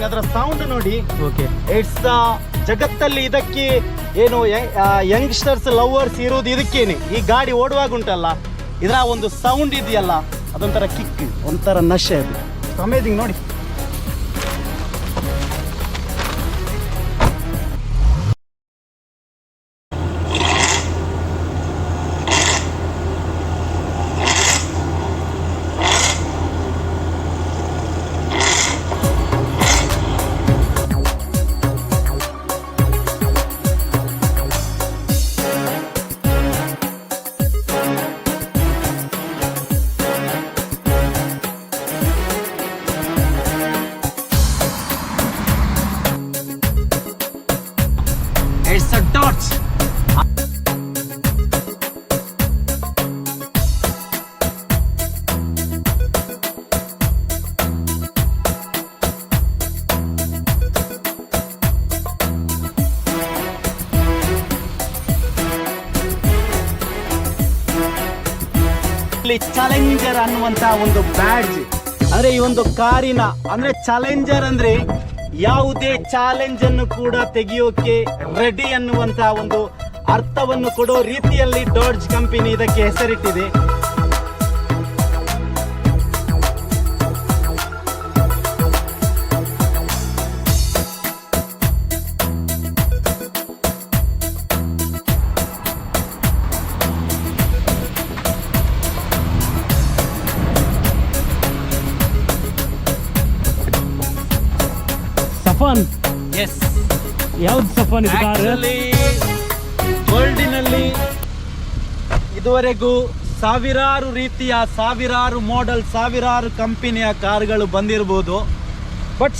Amazing ಅದರ sound ನೋಡಿ. Okay it's ಜಗತ್ತಲ್ಲಿ ಇದಕ್ಕೆ ಏನು ಯಂಗ್ಸ್ಟರ್ಸ್ ಲವರ್ಸ್ ಇರೋದು ಇದಕ್ಕೇನೆ. ಈ ಗಾಡಿ ಓಡುವಾಗ ಉಂಟಲ್ಲ ಇದರ ಒಂದು ಸೌಂಡ್ ಇದೆಯಲ್ಲ ಅದೊಂಥರ ಕಿಕ್ ಒಂಥರ ನಶೆ ಅದು. ಅಮೇಜಿಂಗ್ ನೋಡಿ. ಚಾಲೆಂಜರ್ ಅನ್ನುವಂತ ಒಂದು ಬ್ಯಾಡ್ಜ್ ಅಂದ್ರೆ ಈ ಒಂದು ಕಾರಿನ, ಅಂದ್ರೆ ಚಾಲೆಂಜರ್ ಅಂದ್ರೆ ಯಾವುದೇ ಚಾಲೆಂಜ್ ಅನ್ನು ಕೂಡ ತೆಗೆಯೋಕೆ ರೆಡಿ ಅನ್ನುವಂತ ಒಂದು ಅರ್ಥವನ್ನು ಕೊಡೋ ರೀತಿಯಲ್ಲಿ ಡಾಡ್ಜ್ ಕಂಪನಿ ಇದಕ್ಕೆ ಹೆಸರಿಟ್ಟಿದೆ. ಯಾವ್ದು ಸಫಾನ್ ವರ್ಲ್ಡಿನಲ್ಲಿ ಇದುವರೆಗೂ ಸಾವಿರಾರು ರೀತಿಯ, ಸಾವಿರಾರು ಮಾಡೆಲ್ ಸಾವಿರಾರು ಕಂಪನಿಯ ಕಾರ್ಗಳು ಬಂದಿರಬಹುದು ಬಟ್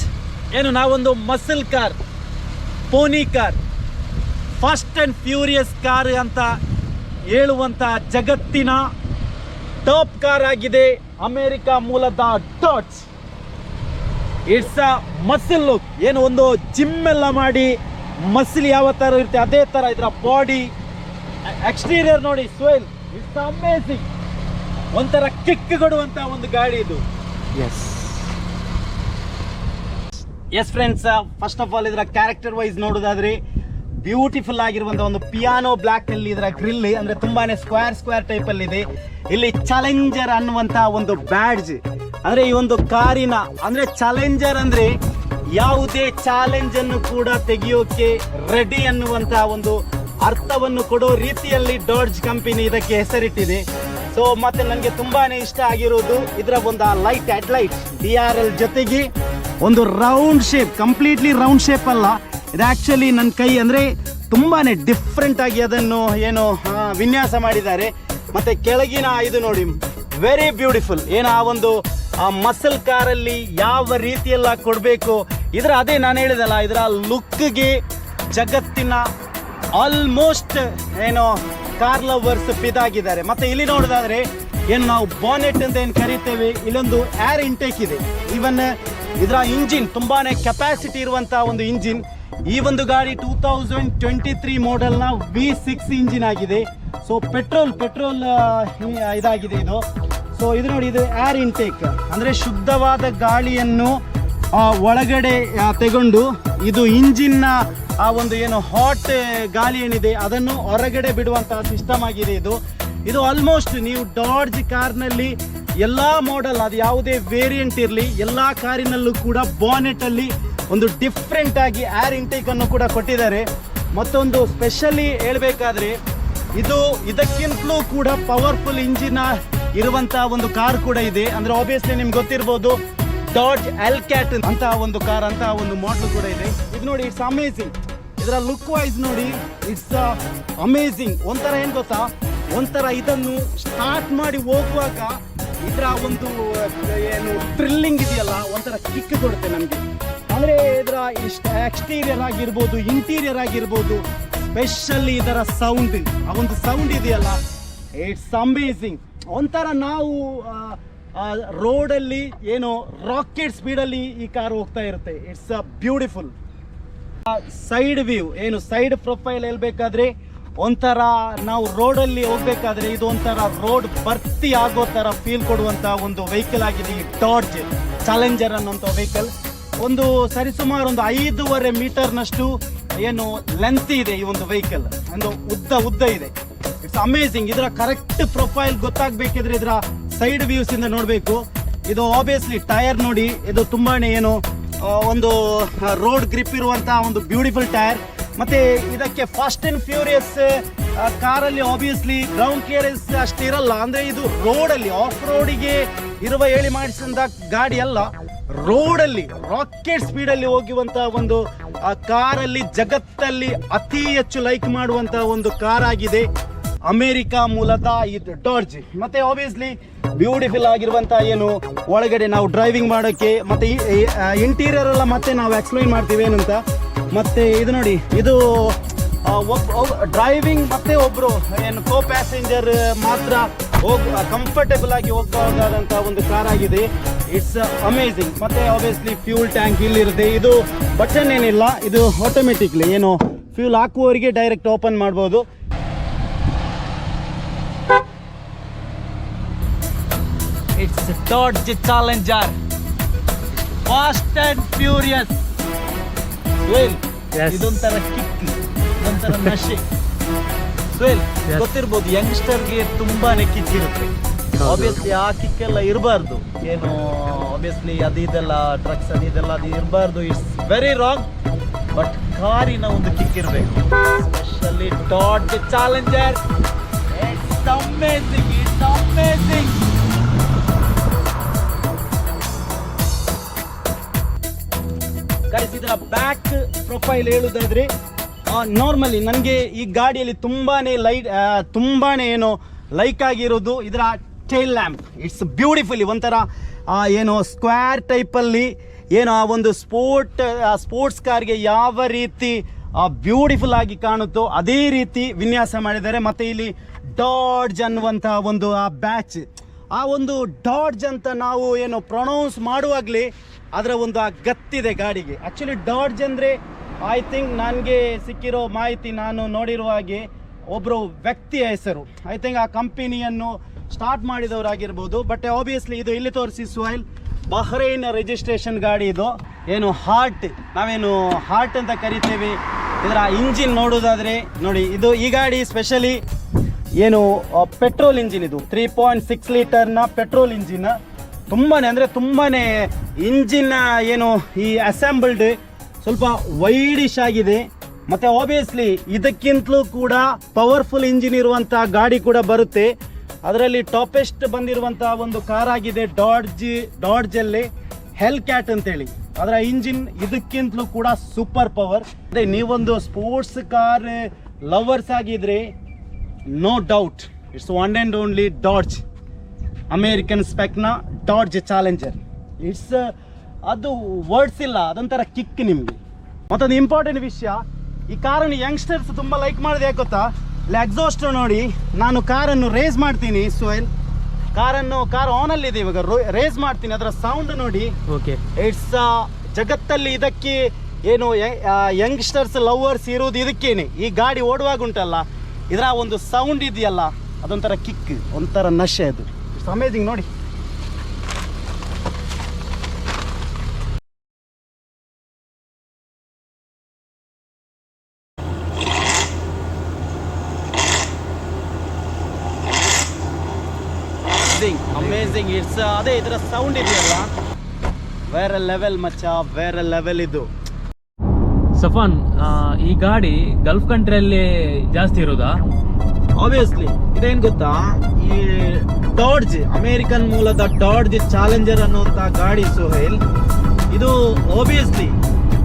ಏನು, ನಾವೊಂದು muscle car pony car fast and furious car ಅಂತ ಹೇಳುವಂಥ ಜಗತ್ತಿನ ಟಾಪ್ ಕಾರ್ ಆಗಿದೆ ಅಮೇರಿಕ ಮೂಲದ Dodge it's a muscle look ಏನು, ಒಂದು ಜಿಮ್ ಎಲ್ಲ ಮಾಡಿ ಮಸಿಲ್ ಯಾವ ಥರ ಇರುತ್ತೆ ಅದೇ ಥರ ಇದರ ಬಾಡಿ ಎಕ್ಸ್ಟೀರಿಯರ್ ನೋಡಿ ಸ್ವೆಲ್ ಇಟ್ಸ್ ಅಮೇಸಿಂಗ್ ಒಂಥರ ಕಿಕ್ ಕೊಡುವಂತ ಒಂದು ಗಾಡಿ ಇದು. Yes yes friends first of all ಇದರ ಕ್ಯಾರೆಕ್ಟರ್ ವೈಸ್ ನೋಡೋದಾದ್ರೆ ಬ್ಯೂಟಿಫುಲ್ ಆಗಿರುವಂತಹ ಒಂದು ಪಿಯಾನೋ ಬ್ಲಾಕ್ನಲ್ಲಿ ಇದರ ಗ್ರಿಲ್ ಅಂದ್ರೆ ತುಂಬಾನೇ ಸ್ಕ್ವೇರ್ ಸ್ಕ್ವೇರ್ ಟೈಪ್ ಅಲ್ಲಿ ಇದೆ. ಇಲ್ಲಿ ಚಾಲೆಂಜರ್ ಅನ್ನುವಂತ ಒಂದು ಬ್ಯಾಡ್ಜ್ ಅಂದ್ರೆ ಈ ಒಂದು ಕಾರಿನ ಅಂದ್ರೆ ಚಾಲೆಂಜರ್ ಅಂದ್ರೆ ಯಾವುದೇ ಚಾಲೆಂಜ್ ಅನ್ನು ಕೂಡ ತೆಗೆಯೋಕೆ ರೆಡಿ ಅನ್ನುವಂತಹ ಒಂದು ಅರ್ಥವನ್ನು ಕೊಡೋ ರೀತಿಯಲ್ಲಿ ಡಾಡ್ಜ್ ಕಂಪನಿ ಇದಕ್ಕೆ ಹೆಸರಿಟ್ಟಿದೆ. ಸೊ ಮತ್ತೆ ನನಗೆ ತುಂಬಾನೇ ಇಷ್ಟ ಆಗಿರೋದು ಇದರ ಒಂದು light headlight D R L ಜೊತೆಗೆ ಒಂದು round shape completely round shape ಅಲ್ಲ. ಇದು ಆಕ್ಚುಲಿ ನನ್ನ ಕೈ ಅಂದ್ರೆ ತುಂಬಾನೇ ಡಿಫ್ರೆಂಟ್ ಆಗಿ ಅದನ್ನು ಏನು ವಿನ್ಯಾಸ ಮಾಡಿದ್ದಾರೆ. ಮತ್ತೆ ಕೆಳಗಿನ ಇದು ನೋಡಿ ವೆರಿ ಬ್ಯೂಟಿಫುಲ್ ಏನು ಆ ಒಂದು, ಆ ಮಸಲ್ ಕಾರಲ್ಲಿ ಯಾವ ರೀತಿಯೆಲ್ಲ ಕೊಡಬೇಕು ಇದರ ಅದೇ ನಾನು ಹೇಳಿದಲ್ಲ, ಇದರ ಲುಕ್ಗೆ ಜಗತ್ತಿನ ಆಲ್ಮೋಸ್ಟ್ ಏನು ಕಾರ್ ಲವರ್ಸ್ ಪಿದಾಗಿದ್ದಾರೆ ಮತ್ತೆ ಇಲ್ಲಿ ನೋಡೋದಾದ್ರೆ, ಏನು ನಾವು ಬಾನೆಟ್ ಅಂತ ಏನು ಕರಿತೇವೆ, ಇಲ್ಲೊಂದು ಏರ್ ಇಂಟೇಕ್ ಇದೆ. ಈವನ್ ಇದರ ಇಂಜಿನ್ ತುಂಬಾನೇ ಕೆಪಾಸಿಟಿ ಇರುವಂತಹ ಒಂದು ಇಂಜಿನ್ ಈ ಒಂದು ಗಾಡಿ ಟೂ ತೌಸಂಡ್ ಟ್ವೆಂಟಿ ತ್ರೀ ಮಾಡೆಲ್ನ ವಿ ಸಿಕ್ಸ್ ಇಂಜಿನ್ ಆಗಿದೆ. ಸೊ ಪೆಟ್ರೋಲ್ ಪೆಟ್ರೋಲ್ ಇದಾಗಿದೆ ಇದು. ಸೊ ಇದು ನೋಡಿ, ಇದು ಏರ್ ಇಂಟೇಕ್ ಅಂದ್ರೆ ಶುದ್ಧವಾದ ಗಾಳಿಯನ್ನು ಒಳಗಡೆ ತಗೊಂಡು ಇದು ಇಂಜಿನ್ನ, ಆ, ಒಂದು ಏನು ಹಾಟ್ ಗಾಲಿ ಏನಿದೆ, ಅದನ್ನು ಹೊರಗಡೆ ಬಿಡುವಂತಹ ಸಿಸ್ಟಮ್ ಆಗಿದೆ ಇದು. ಇದು ಆಲ್ಮೋಸ್ಟ್ ನೀವು ಡಾಡ್ಜ್ ಕಾರ್ನಲ್ಲಿ ಎಲ್ಲಾ ಮಾಡೆಲ್ ಅದು ಯಾವುದೇ ವೇರಿಯಂಟ್ ಇರಲಿ, ಎಲ್ಲಾ ಕಾರಿನಲ್ಲೂ ಕೂಡ ಬಾನೆಟ್ ಅಲ್ಲಿ ಒಂದು ಡಿಫ್ರೆಂಟ್ ಆಗಿ ಏರ್ ಇಂಟೇಕ್ ಅನ್ನು ಕೂಡ ಕೊಟ್ಟಿದ್ದಾರೆ. ಮತ್ತೊಂದು ಸ್ಪೆಷಲಿ ಹೇಳಬೇಕಾದ್ರೆ, ಇದು ಇದಕ್ಕಿಂತಲೂ ಕೂಡ ಪವರ್ಫುಲ್ ಇಂಜಿನ್ ಇರುವಂತಹ ಒಂದು ಕಾರ್ ಕೂಡ ಇದೆ. ಅಂದ್ರೆ ಆಬ್ವಿಯಸ್ಲಿ ನಿಮ್ಗೆ ಗೊತ್ತಿರ್ಬೋದು ಡಾಡ್ಜ್ ಎಲ್ ಕ್ಯಾಟ್ ಅಂತ ಒಂದು ಕಾರ್ ಅಂತ ಒಂದು ಮಾಡೆಲ್ ಕೂಡ ಇದೆ. ಇದು ನೋಡಿ ಇಟ್ಸ್ ಅಮೇಸಿಂಗ್ ಇದರ ಲುಕ್ ವೈಸ್ ನೋಡಿ ಇಟ್ಸ್ ಅಮೇಝಿಂಗ್ ಒಂಥರ ಏನು ಗೊತ್ತಾ? ಒಂಥರ ಇದನ್ನು ಸ್ಟಾರ್ಟ್ ಮಾಡಿ ಹೋಗುವಾಗ ಇದರ ಒಂದು ಅಹ್, ಏನು ಥ್ರಿಲ್ಲಿಂಗ್ ಇದೆಯಲ್ಲ ಒಂಥರ ಕಿಕ್ ಕೊಡುತ್ತೆ ನಮಗೆ ಅಂದರೆ ಇದರ ಎಕ್ಸ್ಟೀರಿಯರ್ ಆಗಿರ್ಬೋದು ಇಂಟೀರಿಯರ್ ಆಗಿರ್ಬೋದು ಸ್ಪೆಷಲಿ ಇದರ ಸೌಂಡ್ ಆ ಒಂದು ಸೌಂಡ್ ಇದೆಯಲ್ಲ ಇಟ್ಸ್ ಅಮೇಝಿಂಗ್ ಒಂಥರ ನಾವು ರೋಡಲ್ಲಿ ಏನು ರಾಕೆಟ್ ಸ್ಪೀಡಲ್ಲಿ ಈ ಕಾರ್ ಹೋಗ್ತಾ ಇರುತ್ತೆ. It's a beautiful side view, ಏನು ಸೈಡ್ ಪ್ರೊಫೈಲ್ ಹೇಳ್ಬೇಕಾದ್ರೆ ಒಂಥರ ನಾವು ರೋಡಲ್ಲಿ ಹೋಗ್ಬೇಕಾದ್ರೆ ಇದು ಒಂಥರ ರೋಡ್ ಭರ್ತಿ ಆಗೋ ಥರ ಫೀಲ್ ಕೊಡುವಂಥ ಒಂದು ವೆಹಿಕಲ್ ಆಗಿದೆ ಈ ಡಾಡ್ಜ್ ಚಾಲೆಂಜರ್ ಅನ್ನೋಂಥ ವೆಹಿಕಲ್ ಒಂದು ಸರಿಸುಮಾರು ಒಂದು ಐದೂವರೆ ಮೀಟರ್ನಷ್ಟು ಏನು ಲೆಂತ್ ಇದೆ ಈ ಒಂದು ವೆಹಿಕಲ್ ಒಂದು ಉದ್ದ ಉದ್ದ ಇದೆ. ಇಟ್ಸ್ ಅಮೇಝಿಂಗ್ ಇದರ ಕರೆಕ್ಟ್ ಪ್ರೊಫೈಲ್ ಗೊತ್ತಾಗಬೇಕಿದ್ರೆ ಇದರ ಸೈಡ್ ವ್ಯೂಸ್ ಇಂದ ನೋಡಬೇಕು. ಇದು ಆಬ್ವಿಯಸ್ಲಿ ಟೈರ್ ನೋಡಿ, ಇದು ತುಂಬಾನೇ ಏನು ಒಂದು ರೋಡ್ ಗ್ರಿಪ್ ಇರುವಂತಹ ಒಂದು ಬ್ಯೂಟಿಫುಲ್ ಟೈರ್. ಮತ್ತೆ ಇದಕ್ಕೆ ಫಾಸ್ಟ್ ಅಂಡ್ ಫ್ಯೂರಿಯಸ್ ಕಾರಲ್ಲಿ ಆಬ್ವಿಯಸ್ಲಿ ಗ್ರೌಂಡ್ ಕ್ಲಿಯರೆನ್ಸ್ ಅಷ್ಟು ಇರಲ್ಲ. ಅಂದ್ರೆ ಇದು ರೋಡಲ್ಲಿ ಆಫ್ ರೋಡಿಗೆ ಇರುವ ಹೇಳಿ ಮಾಡಿಸಿದ ಗಾಡಿ ಅಲ್ಲ ರೋಡಲ್ಲಿ ರಾಕೆಟ್ ಸ್ಪೀಡಲ್ಲಿ ಹೋಗುವಂತ ಒಂದು ಕಾರಲ್ಲಿ, ಜಗತ್ತಲ್ಲಿ ಅತಿ ಹೆಚ್ಚು ಲೈಕ್ ಮಾಡುವಂತ ಒಂದು ಕಾರ್ ಆಗಿದೆ ಅಮೆರಿಕ ಮೂಲದ ಇದು ಡಾರ್ಜ್ ಮತ್ತೆ ಆಬ್ವಿಯಸ್ಲಿ ಬ್ಯೂಟಿಫುಲ್ ಆಗಿರುವಂತ ಏನು, ಒಳಗಡೆ ನಾವು ಡ್ರೈವಿಂಗ್ ಮಾಡೋಕ್ಕೆ ಮತ್ತೆ ಇಂಟೀರಿಯರ್ ಎಲ್ಲ ಮತ್ತೆ ನಾವು ಎಕ್ಸ್ಪ್ಲೈನ್ ಮಾಡ್ತೀವಿ ಏನಂತ. ಮತ್ತೆ ಇದು ನೋಡಿ, ಇದು ಡ್ರೈವಿಂಗ್ ಮತ್ತೆ ಒಬ್ರು, ಏನು ಕೋ ಪ್ಯಾಸೆಂಜರ್ ಮಾತ್ರ ಹೋಗ್ ಕಂಫರ್ಟೇಬಲ್ ಆಗಿ ಹೋಗಬಹುದಾದಂತ ಒಂದು ಕಾರ್ ಆಗಿದೆ. ಇಟ್ಸ್ ಅಮೇಸಿಂಗ್ ಮತ್ತೆ ಆಬ್ವಿಯಸ್ಲಿ ಫ್ಯೂಲ್ ಟ್ಯಾಂಕ್ ಇಲ್ಲಿರುತ್ತೆ. ಇದು ಬಟನ್ ಏನಿಲ್ಲ ಇದು ಆಟೋಮೆಟಿಕ್ಲಿ ಏನು ಫ್ಯೂಲ್ ಹಾಕುವವರಿಗೆ ಡೈರೆಕ್ಟ್ ಓಪನ್ ಮಾಡ್ಬೋದು. It's Dodge Challenger fast and furious well ಇದೊಂಥರ ಕಿಕ್ ಇದೊಂಥರ ನಶೆ. ವೆಲ್ ಗೊತ್ತಿರ್ಬೋದು ಯಂಗ್ಸ್ಟರ್ಗೆ ತುಂಬಾನೇ ಕಿಕ್ ಇರುತ್ತೆ. ಆಬ್ವಿಯಸ್ಲಿ ಆ ಕಿಕ್ ಎಲ್ಲ ಇರಬಾರ್ದು. ಏನು ಆಬ್ವಿಯಸ್ಲಿ ಅದು ಇದೆಲ್ಲ ಡ್ರಗ್ಸ್ ಅದು ಇದೆಲ್ಲ ಅದು ಇರಬಾರ್ದು. ಇಟ್ಸ್ ವೆರಿ ರಾಂಗ್ ಬಟ್ ಕಾರಿನ ಒಂದು ಕಿಕ್ ಇರಬೇಕು. Specially Dodge Challenger it's amazing it's amazing guys ಇದರ ಬ್ಯಾಕ್ ಪ್ರೊಫೈಲ್ ಹೇಳುದಾದ್ರೆ ನಾರ್ಮಲಿ ನನಗೆ ಈ ಗಾಡಿಯಲ್ಲಿ ತುಂಬಾನೇ ಲೈಟ್ ತುಂಬಾನೇ ಏನು ಲೈಕ್ ಆಗಿರೋದು ಇದರ ಟೈಲ್ ಲ್ಯಾಂಪ್ ಇಟ್ಸ್ ಬ್ಯೂಟಿಫುಲ್ಲಿ ಒಂಥರ ಏನು ಸ್ಕ್ವೇರ್ ಟೈಪಲ್ಲಿ ಏನು ಆ ಒಂದು ಸ್ಪೋರ್ಟ್ ಸ್ಪೋರ್ಟ್ಸ್ ಕಾರ್ಗೆ ಯಾವ ರೀತಿ ಬ್ಯೂಟಿಫುಲ್ ಆಗಿ ಕಾಣುತ್ತೋ ಅದೇ ರೀತಿ ವಿನ್ಯಾಸ ಮಾಡಿದ್ದಾರೆ. ಮತ್ತು ಇಲ್ಲಿ ಡಾಡ್ಜ್ ಅನ್ನುವಂಥ ಒಂದು, ಆ ಬ್ಯಾಚ್ ಆ ಒಂದು ಡಾಡ್ಜ್ ಅಂತ ನಾವು ಏನು ಪ್ರೊನೌನ್ಸ್ ಮಾಡುವಾಗಲೇ ಅದರ ಒಂದು ಆ ಗತ್ತಿದೆ ಗಾಡಿಗೆ. ಆ್ಯಕ್ಚುಲಿ ಡಾಡ್ಜ್ ಅಂದರೆ ಐ ಥಿಂಕ್ ನನಗೆ ಸಿಕ್ಕಿರೋ ಮಾಹಿತಿ ನಾನು ನೋಡಿರುವ ಹಾಗೆ ಒಬ್ಬರು ವ್ಯಕ್ತಿಯ ಹೆಸರು. ಐ ಥಿಂಕ್ ಆ ಕಂಪನಿಯನ್ನು ಸ್ಟಾರ್ಟ್ ಮಾಡಿದವರಾಗಿರ್ಬೋದು. ಬಟ್ ಆಬ್ವಿಯಸ್ಲಿ ಇದು ಇಲ್ಲಿ ತೋರಿಸಿ ಸುಹೈಲ್ ಬಹ್ರೈನ್ ರಿಜಿಸ್ಟ್ರೇಷನ್ ಗಾಡಿ ಇದು. ಏನು ಹಾರ್ಟ್ ನಾವೇನು ಹಾರ್ಟ್ ಅಂತ ಕರಿತೇವೆ. ಇದರ ಇಂಜಿನ್ ನೋಡೋದಾದರೆ ನೋಡಿ, ಇದು ಈ ಗಾಡಿ ಸ್ಪೆಷಲಿ ಏನು ಪೆಟ್ರೋಲ್ ಇಂಜಿನ್ ಇದು. ತ್ರೀ ಪಾಯಿಂಟ್ ಸಿಕ್ಸ್ ಲೀಟರ್ನ ಪೆಟ್ರೋಲ್ ಇಂಜಿನ್ ತುಂಬಾನೇ, ಅಂದರೆ ತುಂಬಾ ಇಂಜಿನ್ ಏನು ಈ ಅಸೆಂಬಲ್ಡ್ ಸ್ವಲ್ಪ ವೈಡಿಶ್ ಆಗಿದೆ. ಮತ್ತೆ ಆಬ್ವಿಯಸ್ಲಿ ಇದಕ್ಕಿಂತಲೂ ಕೂಡ ಪವರ್ಫುಲ್ ಇಂಜಿನ್ ಇರುವಂಥ ಗಾಡಿ ಕೂಡ ಬರುತ್ತೆ. ಅದರಲ್ಲಿ ಟಾಪೆಸ್ಟ್ ಬಂದಿರುವಂಥ ಒಂದು ಕಾರ್ ಆಗಿದೆ ಡಾಡ್ಜ್ ಡಾಡ್ಜಲ್ಲಿ ಹೆಲ್ ಕ್ಯಾಟ್ ಅಂತೇಳಿ. ಅದರ ಇಂಜಿನ್ ಇದಕ್ಕಿಂತಲೂ ಕೂಡ ಸೂಪರ್ ಪವರ್ ಅದೇ ನೀವೊಂದು ಸ್ಪೋರ್ಟ್ಸ್ ಕಾರ್ ಲವರ್ಸ್ ಆಗಿದ್ರೆ no doubt it's one and only Dodge American ಸ್ಪೆಕ್ನ Dodge Challenger. It's ಅದು ವರ್ಡ್ಸ್ ಇಲ್ಲ ಅದೊಂಥರ ಕಿಕ್ ನಿಮಗೆ. ಮತ್ತೊಂದು ಇಂಪಾರ್ಟೆಂಟ್ ವಿಷಯ ಈ ಕಾರನ್ನು ಯಂಗ್ಸ್ಟರ್ಸ್ ತುಂಬ ಲೈಕ್ ಮಾಡಿದೆ ಯಾಕೆ ಗೊತ್ತಾ? ಎಕ್ಸಾಸ್ಟ್ ನೋಡಿ ನಾನು ಕಾರನ್ನು ರೇಸ್ ಮಾಡ್ತೀನಿ ಸೋಯಲ್ ಕಾರನ್ನು ಕಾರ್ ಆನಲ್ಲಿದೆ ಇವಾಗ ರೇಸ್ ಮಾಡ್ತೀನಿ ಅದರ ಸೌಂಡ್ ನೋಡಿ. ಓಕೆ ಇಟ್ಸ್ ಜಗತ್ತಲ್ಲಿ ಇದಕ್ಕೆ ಏನು ಯಂಗ್ಸ್ಟರ್ಸ್ ಲವರ್ಸ್ ಇರೋದು ಇದಕ್ಕೇನೆ. ಈ ಗಾಡಿ ಓಡುವಾಗ ಉಂಟಲ್ಲ ಇದರ ಒಂದು ಸೌಂಡ್ ಇದೆಯಲ್ಲ ಅದೊಂಥರ ಕಿಕ್ ಒಂಥರ ನಶೆ ಅದು. ಇಟ್ಸ್ ಅಮೇಜಿಂಗ್ ನೋಡಿ. ಅಮೇಝಿಂಗ್ ಇಟ್ಸ್ ಅದೇ ಇದರ ಸೌಂಡ್ ಇದೆಯಲ್ಲ? ಬೇರೆ ಲೆವೆಲ್ ಮಚ್ಚ ಬೇರೆ ಲೆವೆಲ್ ಇದು. ಸಫಾನ್ ಈ ಗಾಡಿ ಗಲ್ಫ್ ಕಂಟ್ರಿಯಲ್ಲಿ ಜಾಸ್ತಿ ಇರೋದಾ? ಆಬ್ವಿಯಸ್ಲಿ ಇದೇನ್ ಗೊತ್ತಾ? ಈ ಡಾಡ್ಜ್ ಅಮೇರಿಕನ್ ಮೂಲದ ಡಾಡ್ಜ್ ಚಾಲೆಂಜರ್ ಅನ್ನುವಂತ ಗಾಡಿ ಸೋಹೇಲ್ ಇದು ಆಬ್ವಿಯಸ್ಲಿ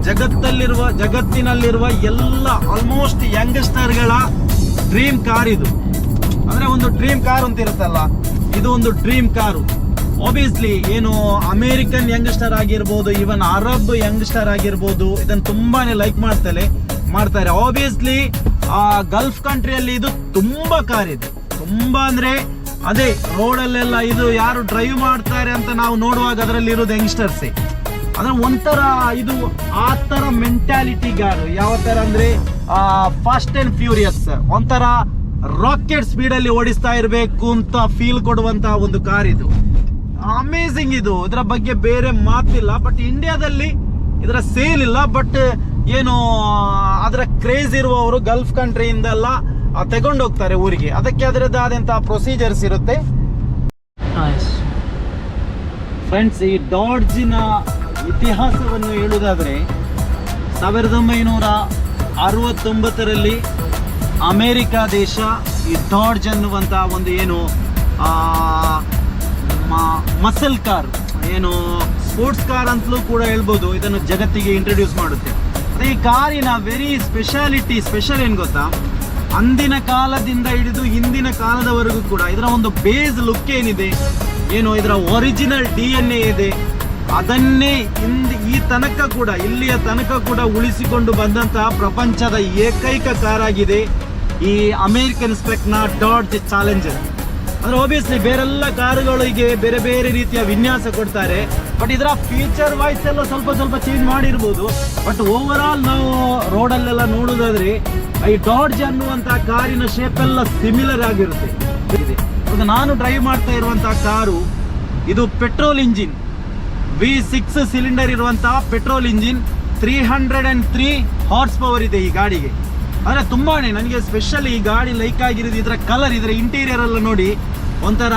ಜಗತ್ತಲ್ಲಿರುವ, ಜಗತ್ತಿನಲ್ಲಿರುವ ಎಲ್ಲ ಆಲ್ಮೋಸ್ಟ್ ಯಂಗ್ಸ್ಟರ್ಗಳ ಡ್ರೀಮ್ ಕಾರ್ ಇದು. ಅಂದ್ರೆ ಒಂದು ಡ್ರೀಮ್ ಕಾರ್ ಅಂತ ಇರುತ್ತಲ್ಲ, ಇದು ಒಂದು ಡ್ರೀಮ್ ಕಾರು ಆಬ್ವಿಯಸ್ಲಿ ಏನು ಅಮೇರಿಕನ್ ಯಂಗ್ಸ್ಟರ್ ಆಗಿರ್ಬೋದು ಈವನ್ ಅರಬ್ ಯಂಗ್ಸ್ಟರ್ ಆಗಿರ್ಬೋದು ಇದನ್ನು ತುಂಬಾನೇ ಲೈಕ್ ಮಾಡ್ತಾರೆ ಮಾಡ್ತಾರೆ. ಆಬ್ವಿಯಸ್ಲಿ ಆ ಗಲ್ಫ್ ಕಂಟ್ರಿಯಲ್ಲಿ ಇದು ತುಂಬಾ ಕಾರ್ ಇದೆ. ತುಂಬಾ ಅಂದ್ರೆ ಅದೇ ರೋಡಲ್ಲೆಲ್ಲ ಇದು ಯಾರು ಡ್ರೈವ್ ಮಾಡ್ತಾರೆ ಅಂತ ನಾವು ನೋಡುವಾಗ ಅದರಲ್ಲಿ ಇರೋದು ಯಂಗ್ಸ್ಟರ್ಸೇ ಅಂದ್ರೆ ಒಂಥರ ಇದು ಆ ತರ ಮೆಂಟಾಲಿಟಿ ಗಾರ್. ಯಾವ ತರ ಅಂದ್ರೆ ಫಾಸ್ಟ್ ಅಂಡ್ ಫ್ಯೂರಿಯಸ್ ಒಂಥರ ರಾಕೆಟ್ ಸ್ಪೀಡ್ ಅಲ್ಲಿ ಓಡಿಸ್ತಾ ಇರಬೇಕು ಅಂತ ಫೀಲ್ ಕೊಡುವಂತ ಒಂದು ಕಾರ್ ಇದು. ಅಮೇಸಿಂಗ್ ಇದು. ಇದರ ಬಗ್ಗೆ ಬೇರೆ ಮಾತಿಲ್ಲ. ಬಟ್ ಇಂಡಿಯಾದಲ್ಲಿ ಇದರ ಸೇಲ್ ಇಲ್ಲ. ಬಟ್ ಏನು ಅದರ ಕ್ರೇಜ್ ಇರುವವರು ಗಲ್ಫ್ ಕಂಟ್ರಿಯಿಂದೆಲ್ಲ ತಗೊಂಡು ಹೋಗ್ತಾರೆ ಊರಿಗೆ. ಅದಕ್ಕೆ ಅದರದ್ದಾದಂತಹ ಪ್ರೊಸೀಜರ್ಸ್ ಇರುತ್ತೆ. ಫ್ರೆಂಡ್ಸ್ ಈ ಡಾಡ್ಜಿನ ಇತಿಹಾಸವನ್ನು ಹೇಳುವುದಾದ್ರೆ, ಸಾವಿರದ ಒಂಬೈನೂರ ಅರವತ್ತೊಂಬತ್ತರಲ್ಲಿ ಅಮೇರಿಕ ದೇಶ ಈ ಡಾಡ್ಜ್ ಅನ್ನುವಂಥ ಒಂದು ಏನು ಮಸಲ್ ಕಾರ್ ಏನು ಸ್ಪೋರ್ಟ್ಸ್ ಕಾರ್ ಅಂತಲೂ ಕೂಡ ಹೇಳ್ಬೋದು. ಇದನ್ನು ಜಗತ್ತಿಗೆ ಇಂಟ್ರೊಡ್ಯೂಸ್ ಮಾಡುತ್ತೆ. ಈ ಕಾರಿನ ವೆರಿ ಸ್ಪೆಷಾಲಿಟಿ ಸ್ಪೆಷಲ್ ಏನು ಗೊತ್ತಾ? ಅಂದಿನ ಕಾಲದಿಂದ ಹಿಡಿದು ಹಿಂದಿನ ಕಾಲದವರೆಗೂ ಕೂಡ ಇದರ ಒಂದು ಬೇಸ್ ಲುಕ್ ಏನಿದೆ? ಏನು ಇದರ ಒರಿಜಿನಲ್ ಡಿ ಎನ್ ಎ ಇದೆ. ಅದನ್ನೇ ಹಿಂದ ಈ ತನಕ ಕೂಡ, ಇಲ್ಲಿಯ ತನಕ ಕೂಡ ಉಳಿಸಿಕೊಂಡು ಬಂದಂತಹ ಪ್ರಪಂಚದ ಏಕೈಕ ಕಾರ್ ಆಗಿದೆ ಈ ಅಮೇರಿಕನ್ ಸ್ಪೆಕ್ನ ಡಾಡ್ಜ್ ಚಾಲೆಂಜರ್ ಅಂದ್ರೆ ಓಬಿಯಸ್ಲಿ ಬೇರೆಲ್ಲ ಕಾರುಗಳಿಗೆ ಬೇರೆ ಬೇರೆ ರೀತಿಯ ವಿನ್ಯಾಸ ಕೊಡ್ತಾರೆ. ಬಟ್ ಇದರ ಫೀಚರ್ ವೈಸ್ ಎಲ್ಲ ಸ್ವಲ್ಪ ಸ್ವಲ್ಪ ಚೇಂಜ್ ಮಾಡಿರ್ಬೋದು. ಬಟ್ ಓವರ್ ಆಲ್ ನಾವು ರೋಡಲ್ಲೆಲ್ಲ ನೋಡೋದಾದ್ರೆ, ಈ ಡಾಡ್ಜ್ ಅನ್ನುವಂಥ ಕಾರಿನ ಶೇಪ್ ಎಲ್ಲ ಸಿಮಿಲರ್ ಆಗಿರುತ್ತೆ. ಇದು ನಾನು ಡ್ರೈವ್ ಮಾಡ್ತಾ ಇರುವಂಥ ಕಾರು, ಇದು petrol engine V six cylinder ಇರುವಂಥ petrol engine three hundred and three horsepower ಇದೆ ಈ ಗಾಡಿಗೆ. ಆದರೆ ತುಂಬಾ ನನಗೆ ಸ್ಪೆಷಲಿ ಈ ಗಾಡಿ ಲೈಕ್ ಆಗಿರೋದು, ಇದರ ಕಲರ್ ಇದರ ಇಂಟೀರಿಯರ್ ಎಲ್ಲ ನೋಡಿ ಒಂಥರ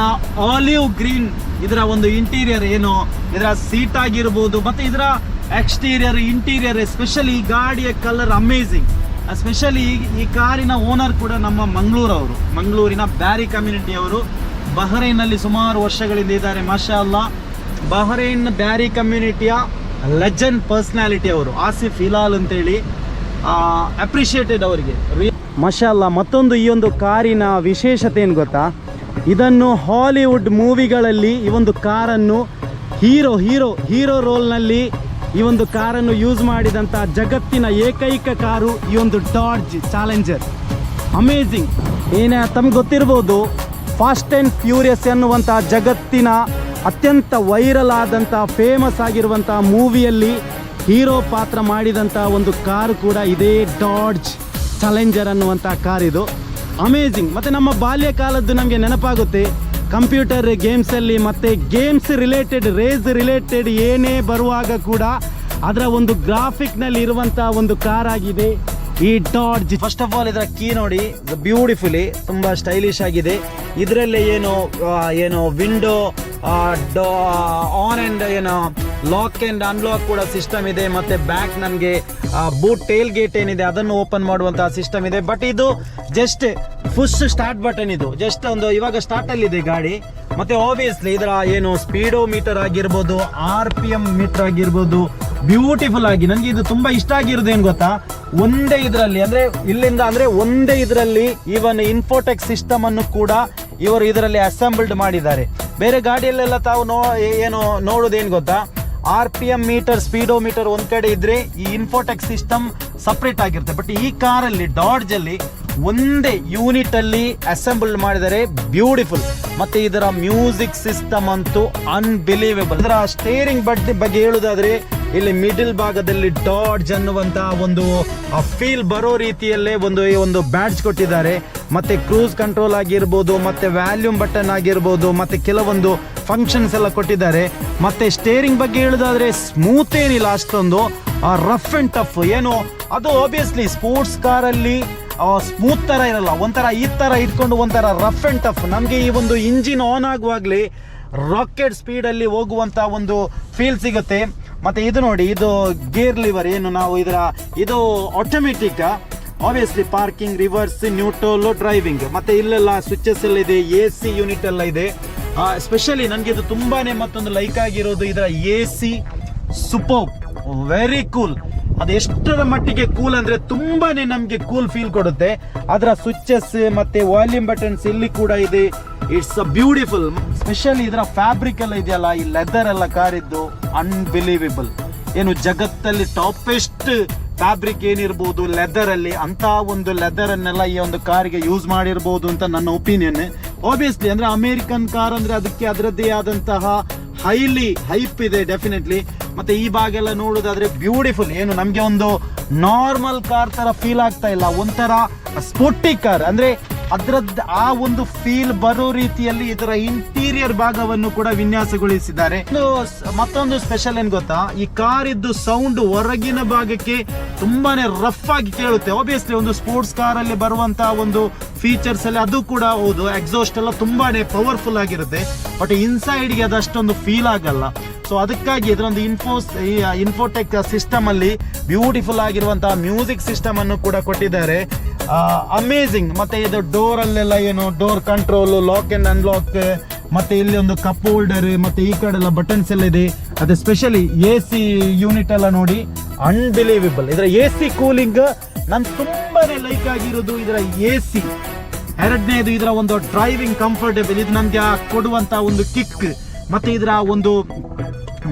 ಆಲಿವ್ ಗ್ರೀನ್, ಇದರ ಒಂದು ಇಂಟೀರಿಯರ್ ಏನು, ಇದರ ಸೀಟ್ ಆಗಿರ್ಬೋದು, ಮತ್ತು ಇದರ ಎಕ್ಸ್ಟೀರಿಯರ್ ಇಂಟೀರಿಯರ್ ಎಸ್ಪೆಷಲಿ ಗಾಡಿಯ ಕಲರ್ ಅಮೇಝಿಂಗ್ ಎಸ್ಪೆಷಲಿ ಈ ಕಾರಿನ ಓನರ್ ಕೂಡ ನಮ್ಮ ಮಂಗಳೂರವರು. ಮಂಗಳೂರಿನ ಬ್ಯಾರಿ ಕಮ್ಯುನಿಟಿಯವರು ಬಹರೈನಲ್ಲಿ ಸುಮಾರು ವರ್ಷಗಳಿಂದ ಇದ್ದಾರೆ ಮಾಷಾ ಅಲ್ಲ ಬಹರೈನ್ ಬ್ಯಾರಿ ಕಮ್ಯುನಿಟಿಯ ಲೆಜೆಂಡ್ ಪರ್ಸ್ನಾಲಿಟಿ ಅವರು, ಆಸಿಫ್ ಇಲಾಲ್ ಅಂತೇಳಿ ಅಪ್ರಿಷಿಯೇಟೆಡ್ ಅವರಿಗೆ. ಮಶಾಲ್ಲ ಮತ್ತೊಂದು ಈ ಒಂದು ಕಾರಿನ ವಿಶೇಷತೆ ಏನು ಗೊತ್ತಾ? ಇದನ್ನು ಹಾಲಿವುಡ್ ಮೂವಿಗಳಲ್ಲಿ ಈ ಒಂದು ಕಾರನ್ನು ಹೀರೋ ಹೀರೋ ಹೀರೋ ರೋಲ್ನಲ್ಲಿ ಈ ಒಂದು ಕಾರನ್ನು ಯೂಸ್ ಮಾಡಿದಂಥ ಜಗತ್ತಿನ ಏಕೈಕ ಕಾರು ಈ ಒಂದು ಡಾಡ್ಜ್ ಚಾಲೆಂಜರ್. ಅಮೇಝಿಂಗ್ ಏನೇ ತಮ್ಗೆ ಗೊತ್ತಿರ್ಬೋದು, ಫಾಸ್ಟ್ ಆ್ಯಂಡ್ ಫ್ಯೂರಿಯಸ್ ಎನ್ನುವಂಥ ಜಗತ್ತಿನ ಅತ್ಯಂತ ವೈರಲ್ ಆದಂಥ ಫೇಮಸ್ ಆಗಿರುವಂಥ ಮೂವಿಯಲ್ಲಿ ಹೀರೋ ಪಾತ್ರ ಮಾಡಿದಂಥ ಒಂದು ಕಾರು ಕೂಡ ಇದೇ ಡಾಡ್ಜ್ ಚಾಲೆಂಜರ್ ಅನ್ನುವಂಥ ಕಾರ್ ಇದು ಅಮೇಝಿಂಗ್ ಮತ್ತು ನಮ್ಮ ಬಾಲ್ಯ ಕಾಲದ್ದು ನಮಗೆ ನೆನಪಾಗುತ್ತೆ. ಕಂಪ್ಯೂಟರ್ ಗೇಮ್ಸಲ್ಲಿ ಮತ್ತು ಗೇಮ್ಸ್ ರಿಲೇಟೆಡ್ ರೇಸ್ ರಿಲೇಟೆಡ್ ಏನೇ ಬರುವಾಗ ಕೂಡ ಅದರ ಒಂದು ಗ್ರಾಫಿಕ್ನಲ್ಲಿ ಇರುವಂಥ ಒಂದು ಕಾರ್ ಆಗಿದೆ. ಈ ಡಾಡ್ಜ್ ಫಸ್ಟ್ ಆಫ್ ಆಲ್ ಇದರ ಕೀ ನೋಡಿ ಬ್ಯೂಟಿಫುಲಿ ತುಂಬಾ ಸ್ಟೈಲಿಶ್ ಆಗಿದೆ. ಇದರಲ್ಲೇ ಏನು ಏನು ವಿಂಡೋ ಆನ್ ಆ್ಯಂಡ್ ಏನು ಲಾಕ್ ಅಂಡ್ ಅನ್ಲಾಕ್ ಕೂಡ ಸಿಸ್ಟಮ್ ಇದೆ ಮತ್ತೆ ಬ್ಯಾಕ್ ನಮಗೆ ಬೂಟ್ ಟೇಲ್ ಗೇಟ್ ಏನಿದೆ ಅದನ್ನು ಓಪನ್ ಮಾಡುವಂತಹ ಸಿಸ್ಟಮ್ ಇದೆ. ಬಟ್ ಇದು ಜಸ್ಟ್ ಫುಶ್ ಸ್ಟಾರ್ಟ್ ಬಟನ್ ಇದು. ಜಸ್ಟ್ ಒಂದು ಇವಾಗ ಸ್ಟಾರ್ಟ್ ಅಲ್ಲಿ ಇದೆ ಗಾಡಿ. ಮತ್ತೆ ಆಬ್ವಿಯಸ್ಲಿ ಇದರ ಏನು ಸ್ಪೀಡೋ ಮೀಟರ್ ಆಗಿರ್ಬೋದು ಆರ್ ಪಿ ಎಂ ಮೀಟರ್ ಆಗಿರ್ಬೋದು ಬ್ಯೂಟಿಫುಲ್ ಆಗಿ. ನನಗೆ ಇದು ತುಂಬಾ ಇಷ್ಟ ಆಗಿರೋದು ಏನು ಗೊತ್ತಾ? ಒಂದೇ ಇದರಲ್ಲಿ, ಅಂದ್ರೆ ಇಲ್ಲಿಂದ ಅಂದ್ರೆ ಒಂದೇ ಇದರಲ್ಲಿ ಇವನ್ ಇನ್ಫೋಟೆಕ್ ಸಿಸ್ಟಮ್ ಅನ್ನು ಕೂಡ ಇವರು ಇದರಲ್ಲಿ ಅಸೆಂಬಲ್ಡ್ ಮಾಡಿದ್ದಾರೆ. ಬೇರೆ ಗಾಡಿಯಲ್ಲೆಲ್ಲ ತಾವು ನೋ, ಏನು ನೋಡೋದೇನು ಗೊತ್ತಾ? R P M meter speedometer ಒಂದ್ ಕಡೆ ಇದ್ರೆ ಈ ಇನ್ಫೋಟೆಕ್ ಸಿಸ್ಟಮ್ ಸಪ್ರೇಟ್ ಆಗಿರುತ್ತೆ. ಬಟ್ ಈ ಕಾರಲ್ಲಿ ಡಾಡ್ಜ್ ಅಲ್ಲಿ ಒಂದೇ ಯೂನಿಟ್ ಅಲ್ಲಿ ಅಸೆಂಬಲ್ ಮಾಡಿದರೆ ಬ್ಯೂಟಿಫುಲ್ ಮತ್ತೆ ಇದರ ಮ್ಯೂಸಿಕ್ ಸಿಸ್ಟಮ್ ಅಂತೂ ಅನ್ಬಿಲೀವೇಬಲ್ ಇದರ ಸ್ಟೇರಿಂಗ್ ಬಗ್ಗೆ ಬಗ್ಗೆ ಹೇಳುದಾದ್ರೆ ಇಲ್ಲಿ ಮಿಡಿಲ್ ಭಾಗದಲ್ಲಿ ಡಾಡ್ಜ್ ಅನ್ನುವಂತ ಒಂದು ಫೀಲ್ ಬರೋ ರೀತಿಯಲ್ಲೇ ಒಂದು ಒಂದು ಬ್ಯಾಡ್ಜ್ ಕೊಟ್ಟಿದ್ದಾರೆ. ಮತ್ತೆ ಕ್ರೂಸ್ ಕಂಟ್ರೋಲ್ ಆಗಿರ್ಬೋದು, ಮತ್ತೆ ವ್ಯಾಲ್ಯೂಮ್ ಬಟನ್ ಆಗಿರ್ಬೋದು, ಮತ್ತೆ ಕೆಲವೊಂದು ಫಂಕ್ಷನ್ಸ್ ಎಲ್ಲ ಕೊಟ್ಟಿದ್ದಾರೆ. ಮತ್ತೆ ಸ್ಟೇರಿಂಗ್ ಬಗ್ಗೆ ಹೇಳುದಾದ್ರೆ ಸ್ಮೂತ್ ಏನಿಲ್ಲ ಅಷ್ಟೊಂದು. ರಫ್ ಅಂಡ್ ಟಫ್ ಏನು? ಅದು ಆಬ್ವಿಯಸ್ಲಿ ಸ್ಪೋರ್ಟ್ಸ್ ಕಾರಲ್ಲಿ ಸ್ಮೂತ್ ತರ ಇರಲ್ಲ, ಒಂಥರ ಈ ತರ ಇಟ್ಕೊಂಡು ಒಂಥರ ರಫ್ ಅಂಡ್ ಟಫ್ ನಮಗೆ ಈ ಒಂದು ಇಂಜಿನ್ ಆನ್ ಆಗುವಾಗಲೇ ರಾಕೆಟ್ ಸ್ಪೀಡ್ ಅಲ್ಲಿ ಹೋಗುವಂತ ಒಂದು ಫೀಲ್ ಸಿಗುತ್ತೆ. ಮತ್ತೆ ಇದು ನೋಡಿ, ಇದು ಗೇರ್ ಲಿವರ್ ಏನು ನಾವು ಇದರ, ಇದು automatic obviously parking reverse neutral driving ಮತ್ತೆ ಇಲ್ಲೆಲ್ಲ ಸ್ವಿಚಸ್ ಎಲ್ಲ ಇದೆ ಎ ಸಿ ಯೂನಿಟ್ ಎಲ್ಲ ಇದೆ. ಸ್ಪೆಷಲಿ ನನಗೆ ಇದು ತುಂಬಾನೇ ಮತ್ತೊಂದು ಲೈಕ್ ಆಗಿರೋದು ಇದರ A C super very cool ಅದು ಎಷ್ಟರ ಮಟ್ಟಿಗೆ ಕೂಲ್ ಅಂದ್ರೆ ತುಂಬಾನೇ ನಮಗೆ ಕೂಲ್ ಫೀಲ್ ಕೊಡುತ್ತೆ. ಅದರ ಸ್ವಿಚಸ್ ಮತ್ತೆ ವಾಲ್ಯೂಮ್ ಬಟನ್ಸ್ ಇಲ್ಲಿ ಕೂಡ ಇದೆ. ಇಟ್ಸ್ ಅ ಬ್ಯೂಟಿಫುಲ್ ಸ್ಪೆಷಲಿ ಇದರ ಫ್ಯಾಬ್ರಿಕ್ ಎಲ್ಲ ಇದೆಯಲ್ಲ, ಈ ಲೆದರ್ ಎಲ್ಲ ಕಾರಿದ್ದು ಅನ್ಬಿಲೀವೇಬಲ್ ಏನು ಜಗತ್ತಲ್ಲಿ ಟಾಪೆಸ್ಟ್ ಫ್ಯಾಬ್ರಿಕ್ ಏನಿರ್ಬೋದು ಲೆದರ್ ಅಲ್ಲಿ ಅಂತ ಒಂದು ಲೆದರ್ ಅನ್ನೆಲ್ಲ ಈ ಒಂದು ಕಾರಿಗೆ ಯೂಸ್ ಮಾಡಿರ್ಬೋದು ಅಂತ ನನ್ನ ಒಪಿನಿಯನ್ ಆಬ್ವಿಯಸ್ಲಿ ಅಂದ್ರೆ ಅಮೇರಿಕನ್ ಕಾರ್ ಅಂದ್ರೆ ಅದಕ್ಕೆ ಅದರದ್ದೇ ಆದಂತಹ ಹೈಲಿ ಹೈಪ್ ಇದೆ ಡೆಫಿನೆಟ್ಲಿ ಮತ್ತೆ ಈ ಭಾಗ ಎಲ್ಲ ನೋಡೋದಾದ್ರೆ ಬ್ಯೂಟಿಫುಲ್ ಏನು, ನಮಗೆ ಒಂದು ನಾರ್ಮಲ್ ಕಾರ್ ತರ ಫೀಲ್ ಆಗ್ತಾ ಇಲ್ಲ. ಒಂಥರ ಸ್ಪೋರ್ಟಿ ಕಾರ್ ಅಂದ್ರೆ ಅದರದ್ದು ಆ ಒಂದು ಫೀಲ್ ಬರೋ ರೀತಿಯಲ್ಲಿ ಇದರ ಇಂಟೀರಿಯರ್ ಭಾಗವನ್ನು ಕೂಡ ವಿನ್ಯಾಸಗೊಳಿಸಿದ್ದಾರೆ. ಮತ್ತೊಂದು ಸ್ಪೆಷಲ್ ಏನ್ ಗೊತ್ತಾ? ಈ ಕಾರ್ ಇದ್ದು ಸೌಂಡ್ ಹೊರಗಿನ ಭಾಗಕ್ಕೆ ತುಂಬಾನೇ ರಫ್ ಆಗಿ ಕೇಳುತ್ತೆ. ಆಬ್ವಿಯಸ್ಲಿ ಒಂದು ಸ್ಪೋರ್ಟ್ಸ್ ಕಾರ್ ಅಲ್ಲಿ ಬರುವಂತಹ ಒಂದು ಫೀಚರ್ಸ್ ಅಲ್ಲಿ ಅದು ಕೂಡ ಹೌದು ಎಕ್ಸಾಸ್ಟ್ ಎಲ್ಲ ತುಂಬಾನೇ ಪವರ್ಫುಲ್ ಆಗಿರುತ್ತೆ. ಬಟ್ ಇನ್ಸೈಡ್ಗೆ ಅದಷ್ಟೊಂದು ಫೀಲ್ ಆಗಲ್ಲ. ಸೊ ಅದಕ್ಕಾಗಿ ಇದರೊಂದು ಇನ್ಫೋಸ್ ಇನ್ಫೋಟೆಕ್ ಸಿಸ್ಟಮ್ ಅಲ್ಲಿ ಬ್ಯೂಟಿಫುಲ್ ಆಗಿರುವಂತಹ ಮ್ಯೂಸಿಕ್ ಸಿಸ್ಟಮ್ ಅನ್ನು ಕೂಡ ಕೊಟ್ಟಿದ್ದಾರೆ. ಅಮೇಝಿಂಗ್ ಮತ್ತೆ ಇದು ಡೋರ್ ಅಲ್ಲೆಲ್ಲ ಏನು door control lock and unlock ಮತ್ತೆ ಇಲ್ಲಿ ಒಂದು ಕಪ್ ಹೋಲ್ಡರ್ ಮತ್ತೆ ಈ ಕಡೆ ಎಲ್ಲ ಬಟನ್ಸ್ ಎಲ್ಲ ಇದೆ. ಅದೇ ಸ್ಪೆಷಲಿ ಎ ಸಿ ಯೂನಿಟ್ ಎಲ್ಲ ನೋಡಿ ಅನ್ಬಿಲೀವೇಬಲ್ ಇದರ ಎ ಸಿ ಕೂಲಿಂಗ್ ನನ್ ತುಂಬಾನೇ ಲೈಕ್ ಆಗಿರೋದು ಇದರ ಎ ಸಿ ಎರಡನೇದು ಇದರ ಒಂದು ಡ್ರೈವಿಂಗ್ ಕಂಫರ್ಟೇಬಲ್ ಇದು ನನ್ಗೆ ಕೊಡುವಂತ ಒಂದು ಕಿಕ್ ಮತ್ತೆ ಇದರ ಒಂದು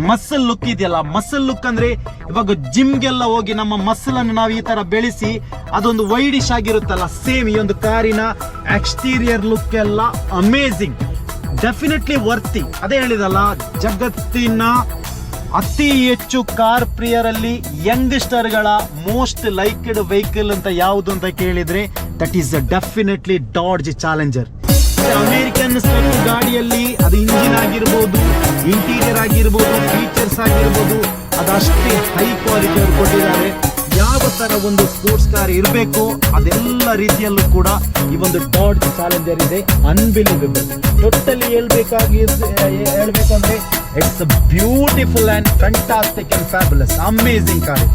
ಮಸಲ್ ಲುಕ್ ಇದೆಯಲ್ಲ? ಮಸಲ್ ಲುಕ್ ಅಂದ್ರೆ ಇವಾಗ ಜಿಮ್ಗೆಲ್ಲ ಹೋಗಿ ನಮ್ಮ ಮಸಲ್ ಅನ್ನು ನಾವು ಈ ತರ ಬೆಳೆಸಿ ಅದೊಂದು ವೈಡಿಶ್ ಆಗಿರುತ್ತಲ್ಲ? ಸೇಮ್ ಈ ಒಂದು ಕಾರಿನ ಎಕ್ಸ್ಟೀರಿಯರ್ ಲುಕ್ ಎಲ್ಲ ಅಮೇಝಿಂಗ್ ಡೆಫಿನೆಟ್ಲಿ ವರ್ತಿ ಅದೇ ಹೇಳಿದಲ್ಲ, ಜಗತ್ತಿನ ಅತಿ ಹೆಚ್ಚು ಕಾರ್ ಪ್ರಿಯರಲ್ಲಿ ಯಂಗ್ಸ್ಟರ್ಗಳ ಮೋಸ್ಟ್ ಲೈಕ್ಡ್ ವೆಹಿಕಲ್ ಅಂತ ಯಾವುದು ಅಂತ ಕೇಳಿದ್ರೆ that is definitely Dodge Challenger American step ಗಾಡಿಯಲ್ಲಿ ಅದು ಇಂಜಿನ್ ಆಗಿರ್ಬೋದು, ಇಂಟೀರಿಯರ್ ಆಗಿರ್ಬೋದು, ಫೀಚರ್ಸ್ ಆಗಿರ್ಬೋದು, ಅದಷ್ಟೇ ಹೈ ಕ್ವಾಲಿಟಿ ಅವರು ಕೊಟ್ಟಿದ್ದಾರೆ. ಯಾವ ತರ ಒಂದು ಸ್ಪೋರ್ಟ್ಸ್ ಕಾರ್ ಇರಬೇಕು ಅದೆಲ್ಲ ರೀತಿಯಲ್ಲೂ ಕೂಡ ಈ ಒಂದು ಟಾಡ್ ಚಾಲೆಂಜರ್ ಇದೆ. ಅನ್ಬಿಲೀವೇಬಲ್ ಟೋಟಲಿ ಹೇಳ್ಬೇಕಾಗಿ ಹೇಳ್ಬೇಕಂದ್ರೆ it's beautiful and fantastic and fabulous amazing car